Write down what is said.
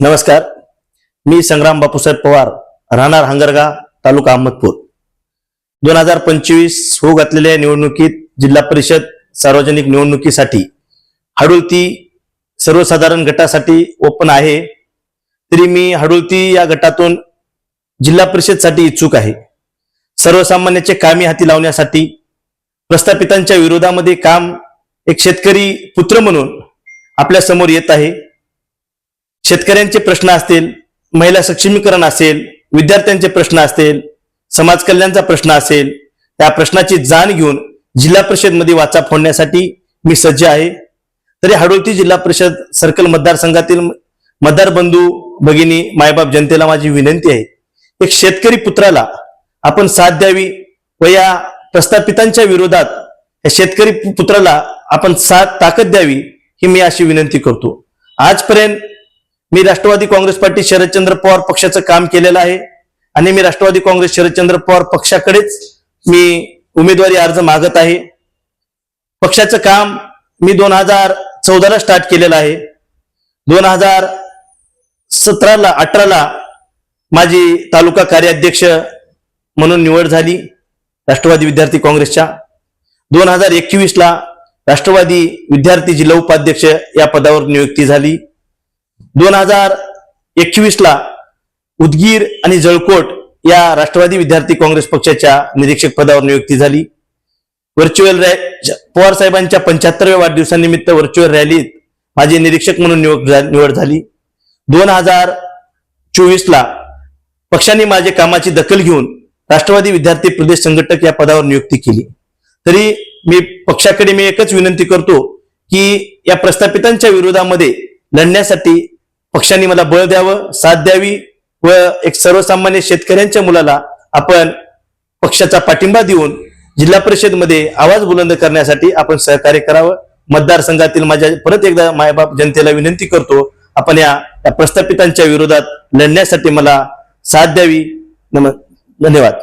नमस्कार. मी संग्राम बापूसाहेब पवार राहणार हंगरगा तालुका अहमदपूर. दोन हजार पंचवीस होऊ घातलेल्या निवडणुकीत जिल्हा परिषद सार्वजनिक निवडणुकीसाठी हडुलती सर्वसाधारण गटासाठी ओपन आहे. तरी मी हडुलती या गटातून जिल्हा परिषदसाठी इच्छुक आहे. सर्वसामान्याचे कामे हाती लावण्यासाठी प्रस्थापितांच्या विरोधामध्ये काम एक शेतकरी पुत्र म्हणून आपल्यासमोर येत आहे. शेतकऱ्यांचे प्रश्न असतील महिला सक्षमीकरण असेल विद्यार्थ्यांचे प्रश्न असतील समाज कल्याणचा प्रश्न असेल त्या प्रश्नाची जाण घेऊन जिल्हा परिषदमध्ये वाचा फोडण्यासाठी मी सज्ज आहे. तरी हडोती जिल्हा परिषद सर्कल मतदारसंघातील मतदार बंधू भगिनी मायबाप जनतेला माझी विनंती आहे एक शेतकरी पुत्राला आपण साथ द्यावी व या प्रस्थापितांच्या विरोधात या शेतकरी पुत्राला आपण साथ ताकद द्यावी ही मी अशी विनंती करतो. आजपर्यंत मी राष्ट्रवादी काँग्रेस पार्टी शरदचंद्र पवार पक्षाचं काम केलेलं आहे आणि मी राष्ट्रवादी काँग्रेस शरदचंद्र पवार पक्षाकडेच मी उमेदवारी अर्ज मागत आहे. पक्षाचं काम मी दोन हजार चौदाला स्टार्ट केलेलं आहे. दोन हजार सतराला अठराला माझी तालुका कार्याध्यक्ष म्हणून निवड झाली राष्ट्रवादी विद्यार्थी काँग्रेसच्या. दोन हजार एकवीसला राष्ट्रवादी विद्यार्थी जिल्हा उपाध्यक्ष या पदावर नियुक्ती झाली. दोन हजार एकवीस ला उदगीर आणि जळकोट या राष्ट्रवादी विद्यार्थी काँग्रेस पक्षाच्या निरीक्षक पदावर नियुक्ती झाली. व्हर्च्युअल रॅ पवार साहेबांच्या पंच्याहत्तरव्या वाढदिवसानिमित्त व्हर्च्युअल रॅलीत माझे निरीक्षक म्हणून निवड निवड झाली. दोन हजार चोवीस ला पक्षाने माझे कामाची दखल घेऊन राष्ट्रवादी विद्यार्थी प्रदेश संघटक या पदावर नियुक्ती केली. तरी मी पक्षाकडे मी एकच विनंती करतो की या प्रस्थापितांच्या विरोधामध्ये लढण्यासाठी पक्षांनी मला बळ द्यावं साथ द्यावी व एक सर्वसामान्य शेतकऱ्यांच्या मुलाला आपण पक्षाचा पाठिंबा देऊन जिल्हा परिषदमध्ये आवाज बुलंद करण्यासाठी आपण सहकार्य करावं. मतदारसंघातील माझ्या परत एकदा मायबाप जनतेला विनंती करतो आपण या या प्रस्थापितांच्या विरोधात लढण्यासाठी मला साथ द्यावी. नम धन्यवाद.